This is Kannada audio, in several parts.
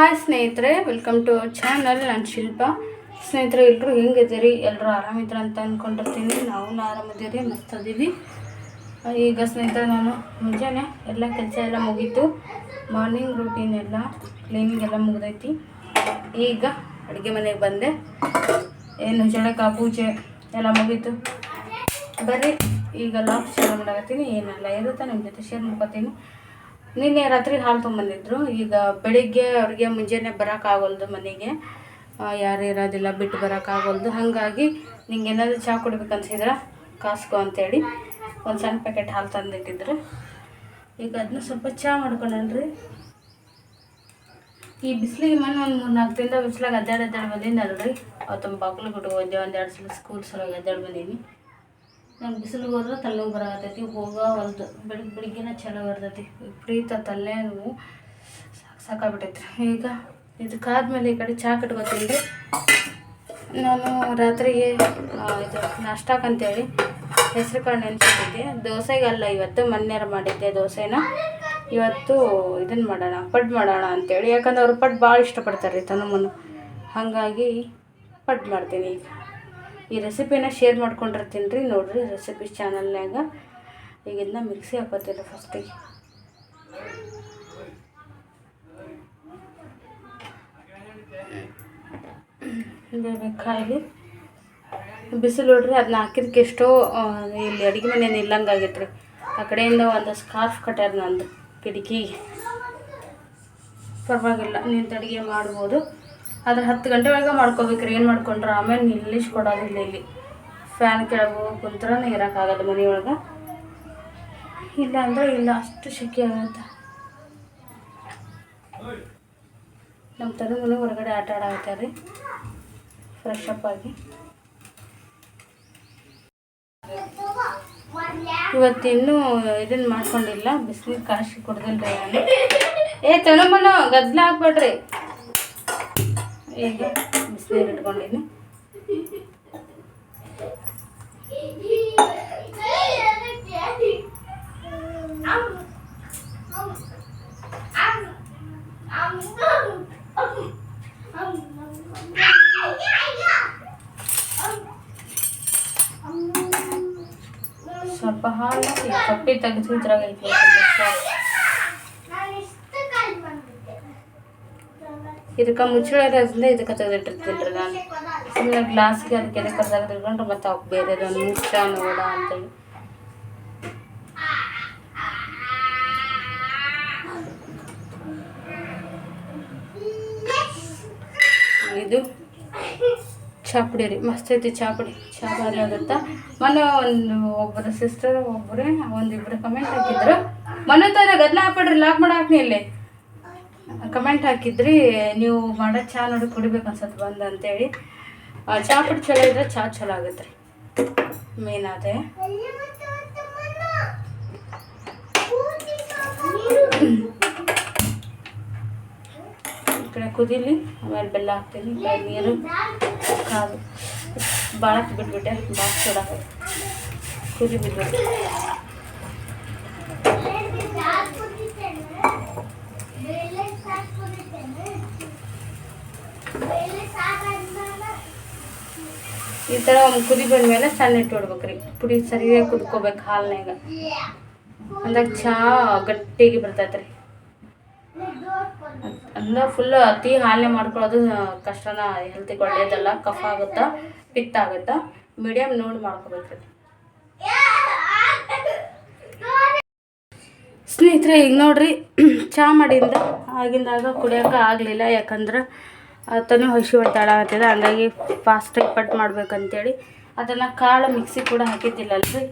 ಹಾಯ್ ಸ್ನೇಹಿತರೆ. ವೆಲ್ಕಮ್ ಟು ಚಾನಲ್ ನಾನು ಶಿಲ್ಪ. ಸ್ನೇಹಿತರೆ ಎಲ್ಲರೂ ಹೆಂಗಿದ್ದೀರಿ? ಎಲ್ಲರೂ ಆರಾಮಿದ್ರ ಅಂತ ಅಂದ್ಕೊಂಡಿರ್ತೀನಿ ನಾವು ಆರಾಮಿದ್ದೀರಿ, ಮಸ್ತ್ ಅದೀವಿ. ಈಗ ಸ್ನೇಹಿತರೆ, ನಾನು ಮುಂಜಾನೆ ಎಲ್ಲ ಕೆಲಸ ಎಲ್ಲ ಮುಗೀತು. ಮಾರ್ನಿಂಗ್ ರೂಟೀನ್ ಎಲ್ಲ ಕ್ಲೀನಿಂಗ್ ಎಲ್ಲ ಮುಗ್ದೈತಿ. ಈಗ ಅಡುಗೆ ಮನೆಗೆ ಬಂದೆ. ಏನು, ಜಳಕ, ಪೂಜೆ ಎಲ್ಲ ಮುಗೀತು. ಬರ್ರಿ. ಈಗ ಶೇರ್ ಮಾಡಕತ್ತೀನಿ. ಏನೆಲ್ಲ ಇರುತ್ತೆ ನಿಮ್ಮ ಜೊತೆ ಶೇರ್ ಮಾಡ್ಕೊತೀನಿ. ನಿನ್ನೆ ರಾತ್ರಿ ಹಾಲು ತೊಗೊಂಬಂದಿದ್ರು. ಈಗ ಬೆಳಿಗ್ಗೆ ಅವ್ರಿಗೆ ಮುಂಜಾನೆ ಬರೋಕ್ಕಾಗಲ್ದು ಮನೆಗೆ. ಯಾರು ಇರೋದಿಲ್ಲ, ಬಿಟ್ಟು ಬರೋಕ್ಕಾಗಲ್ದು ಹಾಗಾಗಿ ನಿಂಗೆ ಏನಾದರೂ ಚಹಾ ಕುಡ್ಬೇಕು ಅನ್ಸಿದ್ರೆ ಕಾಸ್ಕೊ ಅಂತೇಳಿ ಒಂದು ಸಣ್ಣ ಪ್ಯಾಕೆಟ್ ಹಾಲು ತಂದಿಟ್ಟಿದ್ರು. ಈಗ ಅದನ್ನ ಸ್ವಲ್ಪ ಚಹಾ ಮಾಡ್ಕೊಂಡ್ರಿ ಈ ಬಿಸಿಲಿಗೆ ಮನೆ ಒಂದು ಮೂರು ನಾಲ್ಕು ದಿನದ ಬಿಸಿಲಾಗ ಅಡ್ಡಾಡಿ ಅಡ್ಡಾಡಿ ಅವ್ರು ಅವತ್ತು ಬಾಗ್ಲು ಬಿಟ್ಟು ಒಂದು ಎರಡು ಸಲ ಸ್ಕೂಲ್ ಸಲುವಾಗಿ ಅಡ್ಡಾಡಿ ಬಂದೀನಿ. ನಂಗೆ ಬಿಸಿಲಿಗೆ ಹೋದ್ರೆ ತಲೆನೋವು ಬರತೈತಿ ಹೊಲ್ದು. ಬೆಳಿಗ್ಗೆ ಬೆಳಿಗ್ಗೆನ ಚಲೋ ಬರ್ತೈತಿ. ವಿಪರೀತ ತಲೆ ನೋವು ಸಾಕು ಸಾಕಾಗ್ಬಿಟ್ಟೈತಿ ಈಗ ಇದಕ್ಕಾದ್ಮೇಲೆ ಈ ಕಡೆ ಚಹಾ ಕಟ್ಕೋತೀನಿ ನಾನು ರಾತ್ರಿಗೆ ಇದು ನಾಷ್ಟಕ್ಕಂತೇಳಿ ಹೆಸರು ಕಾಳು ನೆನೆಸಿಟ್ಟಿದ್ದೆ. ದೋಸೆಗೆ ಅಲ್ಲ ಇವತ್ತು ಮೊನ್ನೆರ ಮಾಡಿದ್ದೆ ದೋಸೆನ. ಇವತ್ತು ಇದನ್ನು ಮಾಡೋಣ, ಪಡ್ ಮಾಡೋಣ ಅಂತೇಳಿ. ಯಾಕಂದ್ರೆ ಅವ್ರು ಪಡ್ ಭಾಳ ಇಷ್ಟಪಡ್ತಾರೆ ರೀ ತನುಮನು. ಹಾಗಾಗಿ ಪಡ್ ಮಾಡ್ತೀನಿ ಈಗ. ಈ ರೆಸಿಪಿನ ಶೇರ್ ಮಾಡ್ಕೊಂಡಿರ್ತೀನಿ ರೀ ನೋಡಿರಿ ರೆಸಿಪಿ ಚಾನಲ್ನಾಗ ಈಗ ಮಿಕ್ಸಿ ಹಾಕೋತೀನಿ ಫಸ್ಟಿಗೆ ಬೇಕಾಗಿ ಬಿಸಿಲು ನೋಡ್ರಿ ಅದನ್ನ ಹಾಕಿದಕ್ಕೆ ಎಷ್ಟೋ ಇಲ್ಲಿ ಅಡುಗೆ ಮನೆ ನಿಲ್ಲಂಗೆ ಆಗೈತೆ ರೀ ಆ ಕಡೆಯಿಂದ ಒಂದು ಸ್ಕಾರ್ಫ್ ಕಟ್ಯಾರ ನಂದು ಕಿಟಕಿಗೆ ಪರವಾಗಿಲ್ಲ ನಿಂತು ಅಡುಗೆ ಮಾಡ್ಬೋದು. ಆದ್ರೆ ಹತ್ತು ಗಂಟೆ ಒಳಗೆ ಮಾಡ್ಕೋಬೇಕ್ರಿ. ಏನು ಮಾಡ್ಕೊಂಡ್ರೆ? ಆಮೇಲೆ ನಿಲ್ಲಿಸ್ ಕೊಡೋದಿಲ್ಲ ಇಲ್ಲಿ ಫ್ಯಾನ್ ಕೆಳಗೆ ಕುಂತ್ರೆ ಇರೋಕ್ಕಾಗಲ್ಲ ಮನೆಯೊಳಗೆ ಇಲ್ಲ ಅಂದ್ರೆ ಇಲ್ಲ, ಅಷ್ಟು ಶೆಕೆ ಆಗುತ್ತೆ. ನಮ್ಮ ತನು ಹೊರಗಡೆ ಆಟ ಆಡಾಕತ್ತಾರೆ ಫ್ರೆಶ್ ಅಪ್ ಆಗಿ. ಇವತ್ತಿನ್ನು ಇದನ್ನ ಮಾಡ್ಕೊಂಡಿಲ್ಲ. ಬಿಸಿನೀರು ಕಾಶಿ ಕುಡ್ದಿಲ್ಲ ರೀ ಏ ತನುಮನು ಗದ್ಲ ಹಾಕ್ಬೇಡ್ರಿ. ಈಗ ಬಿಸಿನೀರು ಇಟ್ಕೊಂಡಿನಿ ಸ್ವಲ್ಪ ಹಾಲು ಹಾಕಿ ಕಪ್ಪಿ ತೆಗೆದು ಇದ್ರಾಗ ಐತಿ ಸಾಕು. ಇದಕ್ಕೆ ಮುಚ್ಚಳ ಇರೋದ್ರಿಂದ ಇದಕ್ಕೆ ತೆಗೆದಿಟ್ಟಿರ್ತೀನಿ ರೀ ನಾನು. ಸುಮ್ಮನೆ ಗ್ಲಾಸ್ಗೆ ಅದಕ್ಕೆ ಎದಕ್ಕೆ ತೆಗೆದಿಟ್ಕೊಂಡ್ರೆ ಮತ್ತೆ ಅವಕ್ಕೆ ಬೇರೆ ಮುಚ್ಚ ನೋಡ ಅಂತೇಳಿ. ಇದು ಚಾಪುಡಿ ರೀ, ಮಸ್ತ್ ಐತಿ ಚಾಪುಡಿ ಚಾಪುಡಿ ಆಗುತ್ತಾ? ಮೊನ್ನೆ ಒಂದು ಒಬ್ಬರು ಸಿಸ್ಟರ್ ಒಬ್ಬರೇ ಒಂದಿಬ್ಬರು ಕಮೆಂಟ್ ಹಾಕಿದ್ರು. ಮೊನ್ನೆ ತರ ಗದ್ಲ ಹಾಕ್ಬಿಡ್ರಿ ಲಾಕ್ ಮಾಡಾಕ್ನಿ ಇಲ್ಲಿ. ಕಮೆಂಟ್ ಹಾಕಿದ್ರಿ, ನೀವು ಮಾಡೋ ಚಹಾ ನೋಡಿ ಕುಡಿಬೇಕು ಅನ್ಸತ್ತೆ ಬಂದು ಅಂತೇಳಿ. ಚಹಾ ಪುಡಿ ಚಲೋ ಇದ್ರೆ ಚಹಾ ಚಲೋ ಆಗುತ್ತೆ ರೀ. ಮೇನ್ ಅದೇ. ಈ ಕಡೆ ಕುದೀಲಿ, ಆಮೇಲೆ ಬೆಲ್ಲ ಹಾಕ್ತೀನಿ ನೀರು ಕಾದು ಭಾಳ ಬಿಟ್ಬಿಟ್ಟೆ ಭಾಳ ಸೋಡಾ ಕುದಿ ಬಿಟ್ಬಿಟ್ಟೆ ಈ ಥರ ಒಂದು ಕುದಿ ಬಂದ್ಮೇಲೆ ಸಣ್ಣ ಇಟ್ಟು ಹೊಡ್ಬೇಕ್ರಿ. ಪುಡಿ ಸರಿಯಾಗಿ ಕುದ್ಕೋಬೇಕು ಹಾಲ್ನಾಗ ಅಂದಾಗ ಚಹಾ ಗಟ್ಟಿಗೆ ಬರ್ತೈತೆ ರೀ ಅಂದ್ರೆ ಫುಲ್ ಅತಿ ಹಾಲನ್ನೇ ಮಾಡ್ಕೊಳ್ಳೋದು ಕಷ್ಟನ ಹೆಲ್ತಿಗೆ ಒಳ್ಳೇದಲ್ಲ ಕಫ ಆಗುತ್ತಾ, ಪಿತ್ತ ಆಗುತ್ತಾ. ಮೀಡಿಯಮ್ ನೋಡಿ ಮಾಡ್ಕೋಬೇಕ್ರಿ. ಸ್ನೇಹಿತರೆ, ಈಗ ನೋಡ್ರಿ ಚಹಾ ಮಾಡಿಂದ ಆಗಿಂದಾಗ ಕುಡಿಯೋಕೆ ಆಗಲಿಲ್ಲ. ಯಾಕಂದ್ರೆ ತನು ಹಸಿ ಹೊಡ್ತಾಳ ಆಗ್ತದೆ ಹಂಗಾಗಿ ಫಾಸ್ಟಾಗಿ ಪಟ್ ಮಾಡ್ಬೇಕಂತೇಳಿ ಅದನ್ನು ಕಾಳು ಮಿಕ್ಸಿ ಕೂಡ ಹಾಕಿದ್ದಿಲ್ಲ ಅಲ್ರಿ.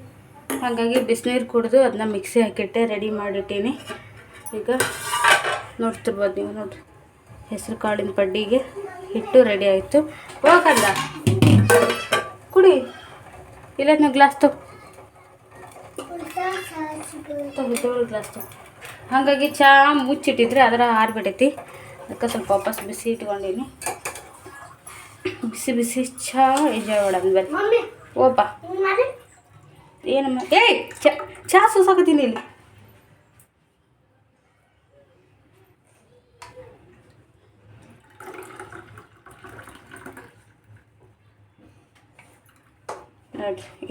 ಹಾಗಾಗಿ ಬಿಸಿನೀರು ಕುಡಿದು ಅದನ್ನ ಮಿಕ್ಸಿ ಹಾಕಿಟ್ಟೆ ರೆಡಿ ಮಾಡಿಟ್ಟೀನಿ. ಈಗ ನೋಡ್ತಿರ್ಬೋದು ನೀವು ನೋಡ್ರಿ. ಹೆಸರು ಕಾಳಿನ ಪಡ್ಡಿಗೆ ಹಿಟ್ಟು ರೆಡಿ ಆಯಿತು. ಹೋಗಲ್ಲ ಕುಡಿ. ಇಲ್ಲ ನೀವು ಗ್ಲಾಸ್ ತಗೋ. ಗ್ಲಾಸ್ ತಗೋ ಹಾಗಾಗಿ ಚಹಾ ಮುಚ್ಚಿಟ್ಟಿದ್ರೆ ಅದರ ಆರಿಬಿಟ್ಟೈತಿ ಅದಕ್ಕೆ ಸ್ವಲ್ಪ ವಾಪಸ್ ಬಿಸಿ ಇಟ್ಕೊಂಡಿನಿ. ಬಿಸಿ ಬಿಸಿ ಚಾ ಎಂಜಾಯ್ ಮಾಡೋಣ ಬರ್ರಿ ಓಪ ಏನಮ್ಮ ಏಯ್ ಚಹಾ ಸೂಸಾಕತ್ತೀನಿ ಇಲ್ಲಿ.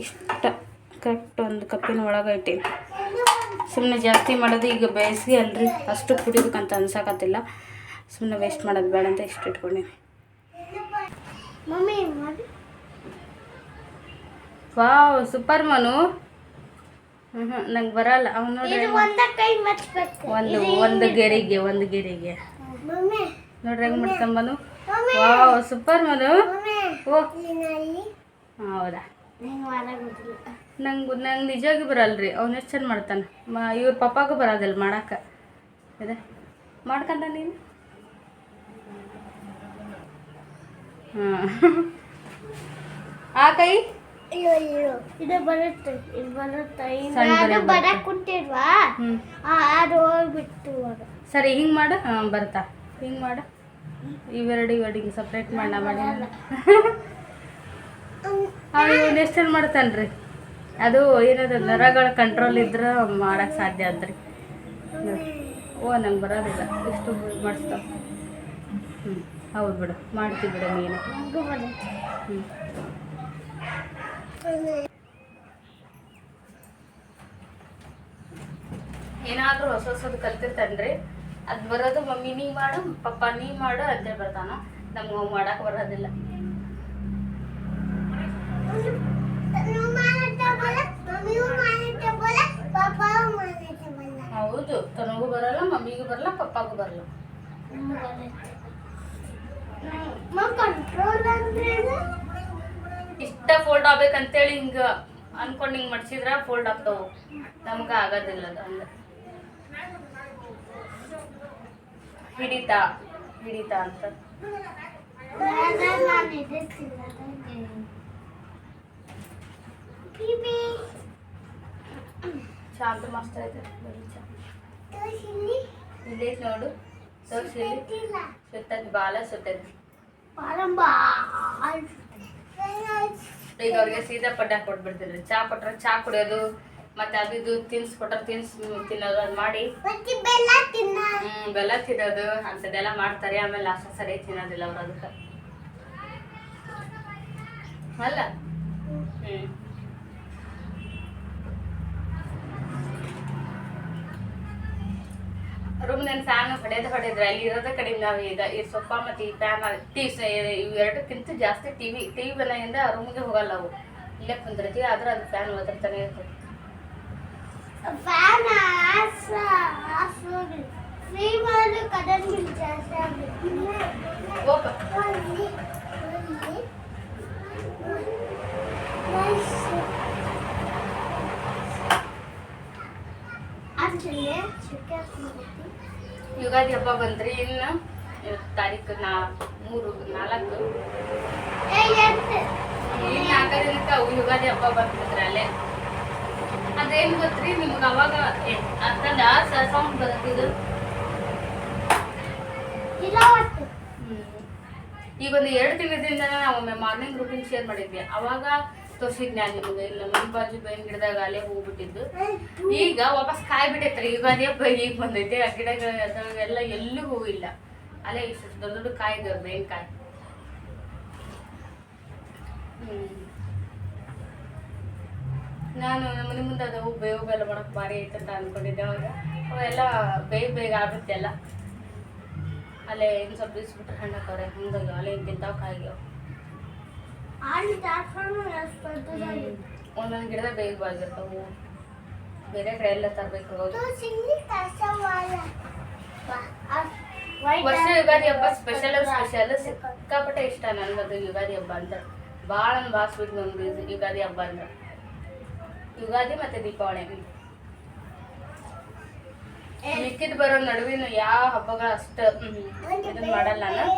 ಇಷ್ಟ ಕರೆಕ್ಟ್ ಒಂದು ಕಪ್ಪಿನ ಒಳಗೆ ಇಟ್ಟೀನಿ. ಸುಮ್ಮನೆ ಜಾಸ್ತಿ ಮಾಡೋದು ಈಗ ಬೇಯಿಸಿ ಅಲ್ರಿ. ಅಷ್ಟು ಕುಡಿಬೇಕಂತ ಅನ್ಸಕತ್ತಿಲ್ಲ. ಸುಮ್ಮನೆ ವೇಸ್ಟ್ ಮಾಡೋದು ಬೇಡ ಅಂತ ಇಷ್ಟು ಇಟ್ಕೊಂಡೀನಿ ವಾವ್ ಸೂಪರ್ ಮನು. ಹ್ಞೂ ಹ್ಞೂ ನಂಗೆ ಬರಲ್ಲ. ಅವ್ನು ನೋಡ್ರಿ ಒಂದ ಒಂದು ಗೆರೆಗೆ ಒಂದು ಗೆರೆಗೆ. ನೋಡ್ರಿ ಹೆಂಗೆ ಮಾಡ್ತಮ್ಮನು ವಾವ್ ಸೂಪರ್ ಮನು. ಓ. ಹೌದಾ? ನಂಗೆ ನಂಗೆ ನಿಜವಾಗಿ ಬರಲ್ರಿ. ಅವ್ನು ಎಷ್ಟು ಚೆನ್ನ ಮಾಡ್ತಾನೆ. ಮ ಇವ್ರ ಪಪ್ಪಾಗೂ ಬರೋದಿಲ್ಲ ಮಾಡಕ್ಕೆ ಇದೆ. ಮಾಡ್ಕಂತ ನೀನು ಹಾಂ ಆ ಕೈ? ಇದು ಬರುತ್ತೆ ಇದು ಬರುತ್ತೆ. ಬರೆ ಬರಕ್ ಅದು ಹೋಗ್ಬಿಟ್ಟು ಸರಿ ಹಿಂಗೆ ಮಾಡು. ಹಾಂ ಬರ್ತಾ. ಹಿಂಗೆ ಮಾಡು. ಇವೆರಡು ಇವೆರಡು ಹಿಂಗೆ ಸಪ್ರೇಟ್ ಮಾಡ. ಮಾಡಿ ಅವ್ನು ಎಷ್ಟು ಮಾಡ್ತಾನೆ ರೀ ಅದು ಏನದ ನರಗಳ ಕಂಟ್ರೋಲ್ ಇದ್ರೆ ಮಾಡಕ್ಕೆ ಸಾಧ್ಯ ಅಂತ್ರಿ. ಓ ನಂಗೆ ಬರೋದಿಲ್ಲ. ಎಷ್ಟು ಮಾಡಿಸ್ತಾವ ಹ್ಞೂ ಹೌದು ಬಿಡು, ಮಾಡ್ತೀವಿ ಬಿಡ ಹ್ಞೂ ಏನಾದರೂ ಹೊಸ ಹೊಸದು ಕಲ್ತಿರ್ತಾನ್ರಿ, ಅದು ಬರೋದು ಮಮ್ಮಿ ನೀ ಮಾಡು, ಪಪ್ಪ ನೀ ಮಾಡು ಅಂತೇಳಿ ಬರ್ತಾನ. ನಮ್ಗೆ ಮಾಡಕ್ಕೆ ಬರೋದಿಲ್ಲ. ಹೌದು, ತನಗೂ ಬರಲ್ಲ, ಮಮ್ಮಿಗೂ ಬರಲ್ಲ, ಪಪ್ಪಾಗೂ ಬರಲ್ಲ. ಇಷ್ಟ ಫೋಲ್ಡ್ ಆಗ್ಬೇಕಂತೇಳಿ ಹಿಂಗೆ ಅನ್ಕೊಂಡು ಹಿಂಗೆ ಮಡ್ಸಿದ್ರೆ ಫೋಲ್ಡ್ ಆಗ್ತಾವು ನಮ್ಗೆ ಆಗೋದಿಲ್ಲ ಅದು ಹಂಗೆ ಹಿಡಿತಾ ಹಿಡಿತಾ ಅಂತ ನಾನು ಇದೆ ಬೀಬಿ ಶಾಂತ ಮಸ್ತ್ ಐತೆ ಬರೀ ಚಾ ತೋರಿಸಿಲಿ ಇಲ್ಲೈತೆ ನೋಡು ತೋರಿಸಿ ಇಲ್ಲ ಸುತ್ತೈತಿ ಬಾಲ ಸುತ್ತೈತಿ ಪ್ರಾರಂಭ ಈಗ ಅವ್ರಿಗೆ ಸೀದಾ ಪಡ್ಡ ಕೊಟ್ಬಿಡ್ತಿದ್ರಿ ಚಾ ಕೊಟ್ರೆ ಚಾ ಕುಡಿಯೋದು ಮತ್ತೆ ಅದು ಇದು ತಿನ್ಸ್ ಕೊಟ್ರೆ ತಿನ್ಸ್ ತಿನ್ನೋದು ಅದು ಮಾಡಿ. ಹ್ಮ್ ಬೆಲ್ಲ ತಿನ್ನೋದು ಅಂಥದ್ದೆಲ್ಲ ಮಾಡ್ತಾರೆ. ಆಮೇಲೆ ಲಾಸ್ಟ್ ಸರಿ ತಿನ್ನೋದಿಲ್ಲ ಅವ್ರು ಅದಕ್ಕೆ. ಅಲ್ಲ? ಹ್ಮ್. ರೂಮ್ ನನ್ನ ಫ್ಯಾನ್ ಹೊಡೆದು ಹೊಡೆದ್ರೆ ಅಲ್ಲಿ ಇರೋದ ಕಡೆಯಿಂದ ನಾವು ಈಗ ಈ ಸೊಪ್ಪ ಮತ್ತು ಈ ಫ್ಯಾನ್ ಟಿ ಇವೆರಡಕ್ಕಿಂತ ಜಾಸ್ತಿ ಟಿವಿ ಟಿವಿ ಮನೆಯಿಂದ ರೂಮ್ಗೆ ಹೋಗಲ್ಲ ಅವು ಇಲ್ಲೇ ಕುಂದಿರ್ತೀವಿ ಆದ್ರೆ ಅದು ಫ್ಯಾನ್ ಒದರ್ತಾನೆ ಇರ್ತದೆ ಫ್ಯಾನ್ ಆಸ್ ಆಸ್ ಯುಗಾದಿ ಹಬ್ಬ ಬಂದ್ರಿ ಇನ್ನು ಇವತ್ತು ತಾರೀಕು ನಾ ಮೂರು, ನಾಲ್ಕು. ದಿನಕ್ಕೆ ಅವು ಯುಗಾದಿ ಹಬ್ಬ ಬಂದ್ಬಿಟ್ರೆ ಅಲ್ಲೇ. ಅದೇನು ಗೊತ್ತ್ರಿ, ನಿಮ್ಗೆ ಅವಾಗ ಅರ್ಥದ ಸೌಂಡ್ ಬರುತ್ತಿದ್ದು ಈಗ ಒಂದು ಎರಡು ತಿಂಗಳಿಂದ ನಾವು ಮಾರ್ನಿಂಗ್ ರೂಟೀನ್ ಶೇರ್ ಮಾಡಿದ್ವಿ. ಅವಾಗ ತೋರಿಸಿದ್ ನಾನು ನಿಮಗೆ ಇಲ್ಲ, ನಮ್ಮ ಬಾಜು ಬೇವಿನ ಗಿಡದಾಗ ಅಲ್ಲೇ ಹೋಗ್ಬಿಟ್ಟಿದ್ದು ಈಗ ವಾಪಸ್ ಕಾಯಿ ಬಿಟ್ಟೈತ್ರಿ ಯುಗಾದಿ ಹಬ್ಬ ಈಗ ಬಂದೈತೆ. ಆ ಗಿಡಗಳ ಅದ್ರಾಗೆಲ್ಲ ಎಲ್ಲೂ ಹೋಗಿಲ್ಲ ಅಲ್ಲೇ ಇಷ್ಟು ದೊಡ್ಡ ದೊಡ್ಡ ಕಾಯಿ ಇದಾವೆ ಬೇವಿನ ಕಾಯಿ ನಾನು ನಮ್ಮ ಮನೆ ಮುಂದೆ ಅದು ಬೇವು ಬೆಲ್ಲ ಮಾಡೋಕೆ ಭಾರಿ ಐತೆ ಅಂತ ಅನ್ಕೊಂಡಿದ್ದೆ ಅವಾಗ. ಅವೆಲ್ಲ ಬೇಗ ಬೇಗ ಆಗುತ್ತೆ ಅಲ್ಲ ಅಲ್ಲೇ ಇನ್ನು ಸ್ವಲ್ಪ ಬಿಸ್ಬಿಟ್ರೆ ಹಣ್ಣು ಹಾಕವ್ರೆ. ಹಂಗಾಗಿ ಅಲ್ಲೇ ತಿಂತಾವ ಕಾಯಿಗೆ ಅಲ್ಲಿ ದಾಟ್ಕೊಂಡು ಎಷ್ಟು ದೊಡ್ಡದಾಗಿ ಒಂದೊಂದು ಗಿಡದ ಬೇಗ ಬೇರೆ ಕಡೆ ಎಲ್ಲ ತರಬೇಕು ವರ್ಷ ಯುಗಾದಿ ಹಬ್ಬ ಸ್ಪೆಷಲ್ ಸ್ಪೆಷಲ್ ಸಿಕ್ಕಾಪಟ್ಟೆ ಇಷ್ಟ ನನಗದು ಯುಗಾದಿ ಹಬ್ಬ ಅಂತ. ಭಾಳ ಭಾಳ ಸ್ವೀಟ್ ನನಗೆ ಯುಗಾದಿ ಹಬ್ಬ ಅಂದ್ರೆ ಯುಗಾದಿ ಮತ್ತು ದೀಪಾವಳಿ. ಮಿಕ್ಕಿದ್ ಬರೋ ನಡುವಿನ ಯಾವ ಹಬ್ಬಗಳು ಅಷ್ಟು ಇದನ್ನ ಮಾಡಲ್ಲ ನಾನು.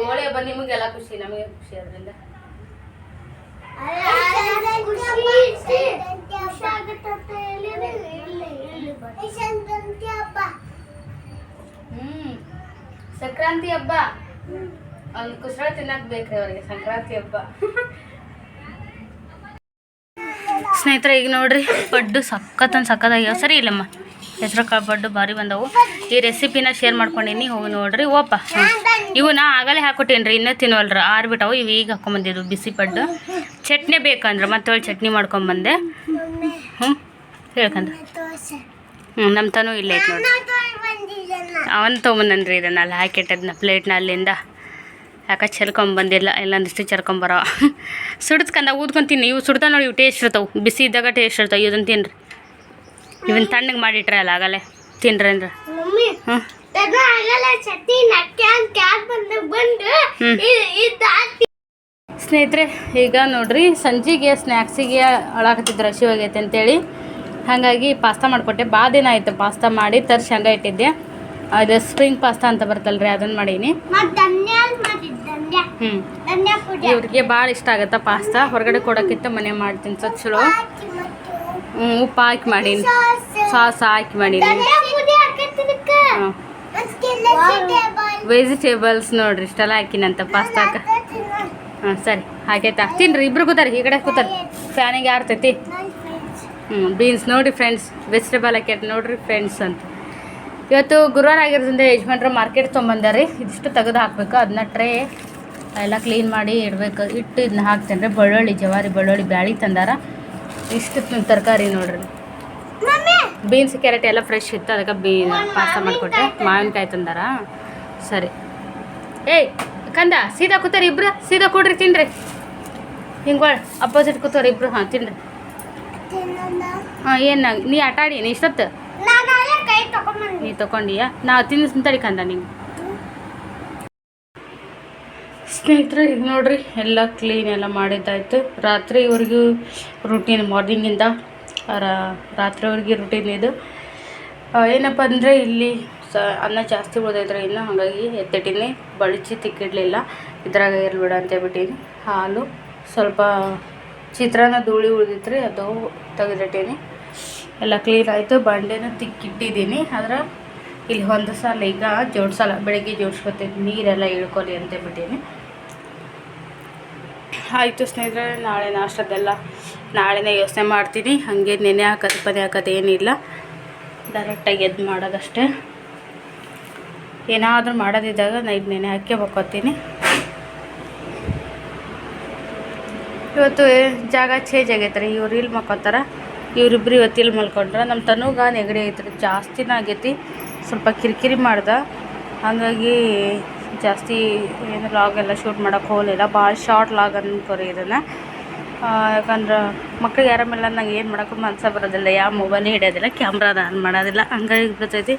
ಹೋಳಿ ಹಬ್ಬ ನಿಮಗೆಲ್ಲ ಖುಷಿ ನಮಗೆ ಖುಷಿ ಅದರಿಂದ ಹ್ಮ್ ಸಂಕ್ರಾಂತಿ ಹಬ್ಬ ಅವ್ನು ಕುಸಳ ತಿನ್ನಕ್ ಬೇಕ್ರಿ ಅವ್ರಿಗೆ ಸಂಕ್ರಾಂತಿ ಹಬ್ಬ ಸ್ನೇಹಿತರೆ ಈಗ ನೋಡ್ರಿ ಪಡ್ಡು ಸಖತ್ ಸಖತ್ತಾಗ್ಯಾವ ಸರಿ ಇಲ್ಲಮ್ಮ ಹೆಸರು ಕಾಳು ಪಡ್ಡು ಭಾರಿ ಬಂದವು. ಈ ರೆಸಿಪಿನ ಶೇರ್ ಮಾಡ್ಕೊಂಡಿನಿ. ಹೋಗಿ ನೋಡ್ರಿ ಇವು ನಾ ಆಗಲೇ ಹಾಕೊಟ್ಟೇನಿ ರೀ ಇನ್ನೂ ತಿನ್ವಲ್ರ. ಆರ್ಬಿಟ್ಟವು ಇವು ಈಗ ಹಾಕೊಂಬಂದಿದ್ದು, ಬಿಸಿ ಪಡ್ಡು. ಚಟ್ನಿ ಬೇಕಂದ್ರೆ, ಮತ್ತೆ ಚಟ್ನಿ ಮಾಡ್ಕೊಂಬಂದೆ. ಹ್ಞೂ ಹೇಳ್ಕಂದ್ರೆ ಹ್ಞೂ ನಮ್ಮ ತನೂ ಇಲ್ಲೇ ಐತೆ ನೋಡಿ ಅವನು ತೊಗೊಂಬಂದನ್ರಿ ಇದನ್ನ, ಅಲ್ಲಿ ಹಾಕಿಟ್ಟದನ್ನ ಪ್ಲೇಟ್ನ ಅಲ್ಲಿಂದ. ಯಾಕೆ ಚೆಲ್ಕೊಂಬಂದಿಲ್ಲ ಎಲ್ಲೊಂದಿಷ್ಟು ಚೆಲ್ಕೊಂಬರೋ ಸುಡ್ಸ್ಕಂದ ಊದ್ಕೊಂತೀನಿ ಇವು ಸುಡ್ತಾ ನೋಡಿ, ಇವು ಟೇಸ್ಟ್ ಇರ್ತಾವೆ. ಬಿಸಿ ಇದ್ದಾಗ ಟೇಸ್ಟ್ ಇರ್ತಾವೆ. ಇದನ್ನು ತಿನ್ರಿ. ಇವನ್ ತಣ್ಣಗೆ ಮಾಡಿಟ್ರೆ ಅಲ್ಲ ಆಗಲೇ. ತಿನ್ರಿ ಅಂದ್ರೆ. ಹ್ಞೂ ಆಗಲ್ಲ. ಸ್ನೇಹಿತರೆ ಈಗ ನೋಡ್ರಿ ಸಂಜೆಗೆ ಸ್ನ್ಯಾಕ್ಸಿಗೆ ಅಳಾಕತ್ತಿದ್ರು ಹಸಿವಾಗೈತೆ ಅಂತೇಳಿ. ಹಾಗಾಗಿ ಪಾಸ್ತಾ ಮಾಡಿಕೊಟ್ಟೆ. ಭಾಳ ದಿನ ಆಯಿತು ಪಾಸ್ತಾ ಮಾಡಿ ತರ್ಸಿ ಹಂಗೆ ಇಟ್ಟಿದ್ದೆ. ಅದು ಸ್ಪ್ರಿಂಗ್ ಪಾಸ್ತಾ ಅಂತ ಬರ್ತಲ್ರಿ ಅದನ್ನು ಮಾಡೀನಿ. ಹ್ಞೂ ಇವ್ರಿಗೆ ಭಾಳ ಇಷ್ಟ ಆಗುತ್ತೆ ಪಾಸ್ತಾ. ಹೊರಗಡೆ ಕೊಡೋಕ್ಕಿಂತ ಮನೆ ಮಾಡ್ತೀನಿ ತಿನ್ಸೋದು ಚಲೋ ಉಪ್ಪು ಹಾಕಿ ಮಾಡೀನಿ. ಸಾಸ್ ಹಾಕಿ ಮಾಡೀನಿ. ವೆಜಿಟೇಬಲ್ಸ್ ನೋಡ್ರಿ ಇಷ್ಟೆಲ್ಲ ಹಾಕಿನಂತ ಪಾಸ್ತಾಕ ಹಾಂ ಸರಿ ಹಾಕೈತಾ ತಿನ್ರಿ ಇಬ್ರು ಕೂತಾರಿ ಈ ಕಡೆ ಕೂತಾರೆ. ಫ್ಯಾನಿಗೆ ಆರ್ತೈತಿ ಹ್ಞೂ ಬೀನ್ಸ್ ನೋಡಿ ಫ್ರೆಂಡ್ಸ್ ವೆಜಿಟೇಬಲ್ ಹಾಕೈತೆ ನೋಡ್ರಿ ಫ್ರೆಂಡ್ಸ್ ಅಂತ. ಇವತ್ತು ಗುರುವಾರ ಆಗಿರೋದ್ರಿಂದ ಯಜಮಾನ್ರು ಮಾರ್ಕೆಟ್ ತೊಗೊಂಬಂದಾರಿ ಇದಿಷ್ಟು ತೆಗೆದು ಹಾಕ್ಬೇಕು. ಅದನ್ನ ಟ್ರೇ ಎಲ್ಲ ಕ್ಲೀನ್ ಮಾಡಿ ಇಡಬೇಕು. ಇಟ್ಟು ಇದನ್ನ ಹಾಕ್ತೇನೆ ರೀ ಬೆಳ್ಳುಳ್ಳಿ ಜವಾರಿ ಬೆಳ್ಳುಳ್ಳಿ ಬ್ಯಾಳಿ ತಂದಾರ. ಇಷ್ಟು ತರಕಾರಿ ನೋಡ್ರಿ. ಬೀನ್ಸ್ ಕ್ಯಾರೆಟ್ ಎಲ್ಲ ಫ್ರೆಶ್ ಇತ್ತು ಅದಕ್ಕೆ ಬೀ ಪಾಸ್ತಾ ಮಾಡಿಕೊಟ್ಟೆ ಮಾವಿನಕಾಯಿ ತಂದಾರ? ಸರಿ. ಏಯ್ ಕಂದ ಸೀದಾ ಕೂತಾರ ಇಬ್ರು ಸೀದಾ ಕೊಡ್ರಿ ತಿನ್ರಿ. ಹಿಂಗೋಳ್ ಅಪೋಸಿಟ್ ಕೂತವ್ರಿ ಇಬ್ರು ಹಾಂ ತಿನ್ರಿ. ಹಾಂ ಏನು ನೀ ಆಟಾಡಿ ನೀ ಇಷ್ಟೊತ್ತು? ನೀ ತೊಗೊಂಡಿಯಾ? ನಾ ತಿನ್ಸ್ ತಡಿ ಕಂದ ನೀವು ಸ್ನೇಹಿತರೆ ಈಗ ನೋಡಿರಿ, ಎಲ್ಲ ಕ್ಲೀನ್ ಎಲ್ಲ ಮಾಡಿದ್ದಾಯ್ತು. ರಾತ್ರಿವರೆಗೂ ರುಟೀನ್ ಮಾರ್ನಿಂಗಿಂದ ರಾತ್ರಿವರೆಗೆ ರುಟೀನ್ ಇದು. ಏನಪ್ಪ ಅಂದರೆ, ಇಲ್ಲಿ ಸ, ಅನ್ನ ಜಾಸ್ತಿ ಉಳ್ದೈತ್ರಿ ಇನ್ನು ಹಾಗಾಗಿ ಎತ್ತಿಟ್ಟೀನಿ. ಬಳಿಚಿ ತಿಕ್ಕಿಡಲಿಲ್ಲ. ಇದ್ರಾಗ ಇರ್ಬೇಡ ಅಂತ ಹೇಳ್ಬಿಟ್ಟೀನಿ. ಹಾಲು, ಸ್ವಲ್ಪ ಚಿತ್ರಾನ್ನ ಧೂಳಿ ಉಳಿದಿತ್ರಿ, ಅದು ತೆಗೆದಿಟ್ಟೀನಿ. ಎಲ್ಲ ಕ್ಲೀನ್ ಆಯಿತು. ಬಂಡೆನ ತಿಕ್ಕಿಟ್ಟಿದ್ದೀನಿ ಆದ್ರೆ, ಇಲ್ಲಿ ಒಂದು ಸಲ ಈಗ ಜೋಡ್ಸಲ್ಲ. ಬೆಳಗ್ಗೆ ಜೋಡಿಸ್ಕೊತೀನಿ. ನೀರೆಲ್ಲ ಇಳ್ಕೊಳ್ಳಿ ಅಂತ ಬಿಟ್ಟೀನಿ ಆಯಿತು ಸ್ನೇಹಿತರೆ, ನಾಳೆ ನಾಷ್ಟದೆಲ್ಲ ನಾಳೆನೇ ಯೋಚನೆ ಮಾಡ್ತೀನಿ. ಹಾಗೆ ನೆನೆ ಹಾಕೋದು, ಪದೇ ಹಾಕೋದು ಏನಿಲ್ಲ. ಡೈರೆಕ್ಟಾಗಿ ಎದ್ದು ಮಾಡೋದಷ್ಟೇ. ಏನಾದರೂ ಮಾಡೋದಿದ್ದಾಗ ನೈಟ್ ನೆನೆ ಹಾಕಿ ಬಕ್ಕೋತೀನಿ ಇವತ್ತು ಜಾಗ ಚೇಂಜ್ ಆಗೈತ್ರಿ, ಇವ್ರು ಇಲ್ಲಿ ಮಲ್ಕೊತಾರೆ. ಇವರಿಬ್ರು ಇವತ್ತು ಇಲ್ಲಿ ಮಲ್ಕೊಂಡ್ರೆ. ನಮ್ಮ ತನುಗ ನೆಗಡಿ ಐತ್ರಿ, ಜಾಸ್ತಿನ ಆಗೈತಿ. ಸ್ವಲ್ಪ ಕಿರಿಕಿರಿ ಮಾಡ್ದೆ. ಹಾಗಾಗಿ ಜಾಸ್ತಿ ಏನು ಲಾಗ್ ಎಲ್ಲ ಶೂಟ್ ಮಾಡೋಕೆ ಹೋಗಲಿಲ್ಲ. ಭಾಳ ಶಾರ್ಟ್ ಲಾಗ್ ಅಂದ್ಕೊರಿ ಇದನ್ನು. ಯಾಕಂದ್ರೆ ಮಕ್ಳಿಗೆ ಆರಾಮಿಲ್ಲ ನಂಗೆ ಏನು ಮಾಡೋಕ್ಕೂ ಮನ್ಸ ಬರೋದಿಲ್ಲ. ಯಾವ ಮೊಬೈಲ್ ಹಿಡಿಯೋದಿಲ್ಲ ಕ್ಯಾಮ್ರಾದ ಆನ್ ಮಾಡೋದಿಲ್ಲ. ಹಂಗಾಗಿ ಬರ್ತೈತಿ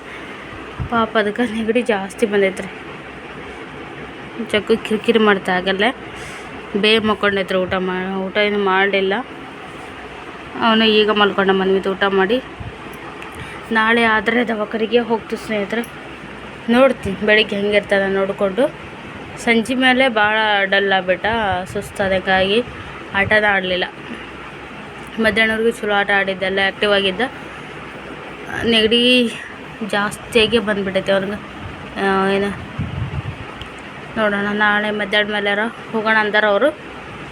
ಪಾಪ ಅದಕ್ಕೆ ನೆಗಡಿ ಜಾಸ್ತಿ ಬಂದೈತ್ರಿ. ಜಗ್ಗು ಕಿರಿಕಿರಿ ಮಾಡ್ತಾ ಆಗಲ್ಲ. ಬೇ ಮಲ್ಕೊಂಡೈತ್ರಿ ಊಟ ಮಾ, ಊಟ ಏನು ಮಾಡಲಿಲ್ಲ. ಅವನು ಈಗ ಮಲ್ಕೊಂಡ ಮನ್ವಿತ ಊಟ ಮಾಡಿ. ನಾಳೆ ಆದರೆ ದವಾಖಾನಿಗೆ ಹೋಗ್ತೀವಿ ಸ್ನೇಹಿತರೆ. ನೋಡ್ತೀನಿ ಬೆಳಿಗ್ಗೆ ಹೆಂಗಿರ್ತದೆ ನೋಡಿಕೊಂಡು. ಸಂಜೆ ಮೇಲೆ ಭಾಳ ಡಲ್ ಆಗ್ಬಿಟ್ಟ ಅದಕ್ಕಾಗಿ ಆಟನ ಆಡಲಿಲ್ಲ. ಮಧ್ಯಾಹ್ನವರೆಗೂ ಚಲೋ ಆಟ ಆಡಿದ್ದೆಲ್ಲ ಆ್ಯಕ್ಟಿವ್ ಆಗಿದ್ದ. ನೆಗಡಿ ಜಾಸ್ತಿಯಾಗಿ ಬಂದುಬಿಟ್ಟೈತೆ ಅವ್ನಿಗೆ. ಏನು? ನೋಡೋಣ, ನಾಳೆ ಮಧ್ಯಾಹ್ನ ಮೇಲಾರ ಹೋಗೋಣ ಅಂದಾರ ಅವರು.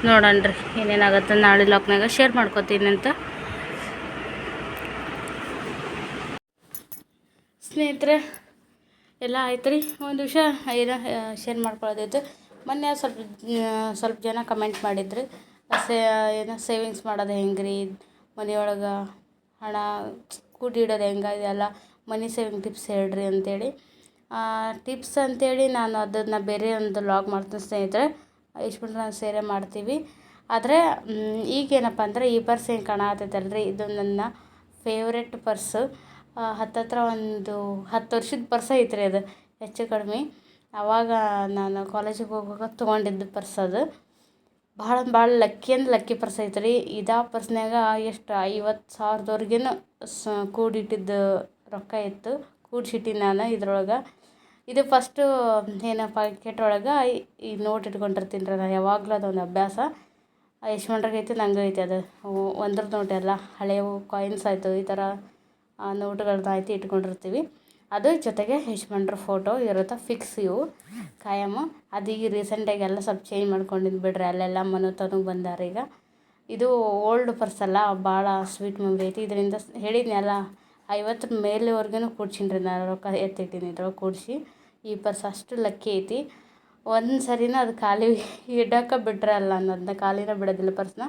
ನೋಡೋಣ ರೀ, ಏನೇನಾಗುತ್ತೆ ನಾಳೆ ಲಾಕ್ನಾಗ ಶೇರ್ ಮಾಡ್ಕೊತೀನಿ ಅಂತ. ಸ್ನೇಹಿತರೆ ಎಲ್ಲ ಆಯ್ತು ರೀ. ಒಂದು ವಿಷಯ ಏನೋ ಶೇರ್ ಮಾಡ್ಕೊಳ್ಳೋದಿತ್ತು. ಮೊನ್ನೆ ಸ್ವಲ್ಪ ಸ್ವಲ್ಪ ಜನ ಕಮೆಂಟ್ ಮಾಡಿದ್ರಿ. ಸೇ, ಏನೋ ಸೇವಿಂಗ್ಸ್ ಮಾಡೋದು ಹೆಂಗೆ ರೀ ಮನೆಯೊಳಗೆ ಹಣ ಕೂಡಿ ಇಡೋದು ಹೆಂಗೆ? ಇದೆಲ್ಲ ಮನಿ ಸೇವಿಂಗ್ ಟಿಪ್ಸ್ ಹೇಳ್ರಿ ಅಂತೇಳಿ. ಟಿಪ್ಸ್ ಅಂತೇಳಿ ನಾನು ಅದನ್ನು ಬೇರೆ ಒಂದು ಲಾಗ್ ಮಾಡ್ತೀನಿ ಸ್ನೇಹಿತರೆ. ಇಷ್ಟು ನಾನು ಸೇರೆ ಮಾಡ್ತೀವಿ. ಆದರೆ ಈಗೇನಪ್ಪ ಅಂದರೆ ಈ ಪರ್ಸ್ ಏನು ಕಾಣತೈತಲ್ರಿ ಇದು ನನ್ನ ಫೇವ್ರೆಟ್ ಪರ್ಸು ಹತ್ತತ್ರ ಒಂದು ಹತ್ತು ವರ್ಷದ ಪರ್ಸ್ ಐತ್ರಿ ಅದು, ಹೆಚ್ಚು ಕಡಿಮೆ. ಆವಾಗ ನಾನು ಕಾಲೇಜಿಗೆ ಹೋಗುವಾಗ ತೊಗೊಂಡಿದ್ದು ಪರ್ಸ್ ಅದು. ಭಾಳ ಭಾಳ ಲಕ್ಕಿ ಅಂದ್ರೆ ಲಕ್ಕಿ ಪರ್ಸ್ ಐತ್ರಿ. ಇದಾ ಪರ್ಸ್ನ್ಯಾಗ ಎಷ್ಟು, ಐವತ್ತು ಸಾವಿರದವರೆಗೇನು ಸ, ಕೂಡಿಟ್ಟಿದ್ದು ರೊಕ್ಕ ಇತ್ತು. ಕೂಡ್ಸಿಟ್ಟಿನಿ ನಾನು ಇದ್ರೊಳಗೆ. ಇದು ಫಸ್ಟು ಏನು ಪಾಕೆಟ್ ಒಳಗೆ ಈ ನೋಟ್ ಇಟ್ಕೊಂಡಿರ್ತೀನಿ ರೀ ನಾನು. ಯಾವಾಗಲೂ ಅದೊಂದು ಅಭ್ಯಾಸ. ಯಶ್ವಂಡ್ರಿಗೆ ಐತಿ ನಂಗೆ ಐತಿ ಅದು ಒಂದ್ರ ನೋಟ್ ಎಲ್ಲ. ಹಳೆಯವು ಕಾಯಿನ್ಸ್ ಆಯಿತು, ಈ ಥರ ನೋಟುಗಳನ್ನ ಆಯ್ತು ಇಟ್ಕೊಂಡಿರ್ತೀವಿ. ಅದು ಜೊತೆಗೆ ಯಶ್ವಂಡ್ರ ಫೋಟೋ ಇರುತ್ತೆ ಫಿಕ್ಸ್ ಇವು. ಖಾಯಮು ಅದು ಈಗ ರೀಸೆಂಟಾಗಿ ಎಲ್ಲ ಸ್ವಲ್ಪ ಚೇಂಜ್ ಮಾಡ್ಕೊಂಡಿದ್ದು ಬಿಡ್ರಿ. ಅಲ್ಲೆಲ್ಲ ಮನೋತನು ಬಂದಾರೆ ಈಗ. ಇದು ಓಲ್ಡ್ ಪರ್ಸ್ ಅಲ್ಲ ಭಾಳ ಸ್ವೀಟ್ ಮೆಮ್ರಿ ಐತಿ. ಇದರಿಂದ ಹೇಳಿದ್ನಲ್ಲ ಐವತ್ತರ ಮೇಲೆವರೆಗೂ ಕೂಡ್ಸೀನಿ ನಾನು ರೊಕ್ಕ ಎತ್ತಿಟ್ಟಿನಿ ಇದ್ರೊಳಗೆ ಕೂಡಿಸಿ. ಈ ಪರ್ಸ್ ಅಷ್ಟು ಲಕ್ಕಿ ಐತಿ. ಒಂದು ಸರಿನ ಅದು ಖಾಲಿ ಇಡೋಕೆ ಬಿಟ್ರೆ ಅಲ್ಲ ಅನ್ನೋದನ್ನ ಖಾಲಿನ ಬಿಡೋದಿಲ್ಲ ಪರ್ಸ್ನ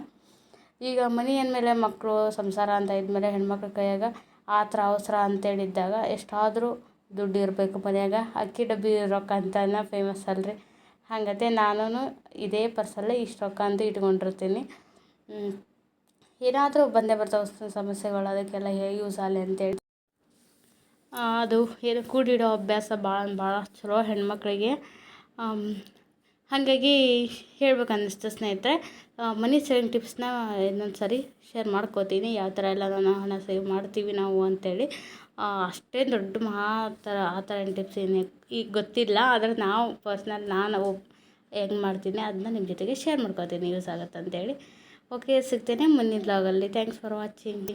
ಈಗ ಮನೆ ಅಂದಮೇಲೆ ಮಕ್ಕಳು ಸಂಸಾರ ಅಂತ ಇದ್ಮೇಲೆ ಹೆಣ್ಮಕ್ಳ ಕೈಯಾಗ ಆತರ ಅವಸರ ಅಂತೇಳಿದ್ದಾಗ ಎಷ್ಟಾದರೂ ದುಡ್ಡು ಇರಬೇಕು ಮನೆಯಾಗ. ಅಕ್ಕಿ ಡಬ್ಬಿ ರೊಕ್ಕ ಅಂತನ ಫೇಮಸ್ ಅಲ್ರಿ. ಹಂಗತೆ ನಾನು ಇದೇ ಪರ್ಸಲ್ಲೇ ಇಷ್ಟು ರೊಕ್ಕ ಅಂತ ಇಟ್ಕೊಂಡಿರ್ತೀನಿ. ಏನಾದರೂ ಬಂದೇ ಬರ್ತಾವೆ ಸಮಸ್ಯೆಗಳು, ಅದಕ್ಕೆಲ್ಲ ಹೇಗೆ ಯೂಸ್ ಆಗಲಿ ಅಂತೇಳಿ. ಅದು ಏನು ಕೂಡಿಡೋ ಅಭ್ಯಾಸ ಭಾಳ ಭಾಳ ಚಲೋ ಹೆಣ್ಮಕ್ಳಿಗೆ. ಹಾಗಾಗಿ ಹೇಳ್ಬೇಕು ಅನ್ನಿಸ್ತು ಸ್ನೇಹಿತರೆ. ಮನಿ ಸೇವಿಂಗ್ ಟಿಪ್ಸ್ನ ಇನ್ನೊಂದು ಸಾರಿ ಶೇರ್ ಮಾಡ್ಕೋತೀನಿ. ಯಾವ ಥರ ಎಲ್ಲ ನಾನು ಹಣ ಸೇವ್ ಮಾಡ್ತೀವಿ ನಾವು ಅಂತೇಳಿ. ಅಷ್ಟೇ ದೊಡ್ಡ ಮಹಾ ಥರ ಆ ಥರ ಏನು ಟಿಪ್ಸ್ ಏನು ಈಗ ಗೊತ್ತಿಲ್ಲ. ಆದರೆ ನಾವು ಪರ್ಸ್ನಲ್ ನಾನು ಹೆಂಗೆ ಮಾಡ್ತೀನಿ ಅದನ್ನ ನಿಮ್ಮ ಜೊತೆಗೆ ಶೇರ್ ಮಾಡ್ಕೋತೀನಿ. ಯೂಸ್ ಆಗುತ್ತೆ ಅಂತೇಳಿ ಓಕೆ ಸಿಗ್ತೇನೆ ಮುಂದಿನ ಬ್ಲಾಗಲ್ಲಿ ಥ್ಯಾಂಕ್ಸ್ ಫಾರ್ ವಾಚಿಂಗ್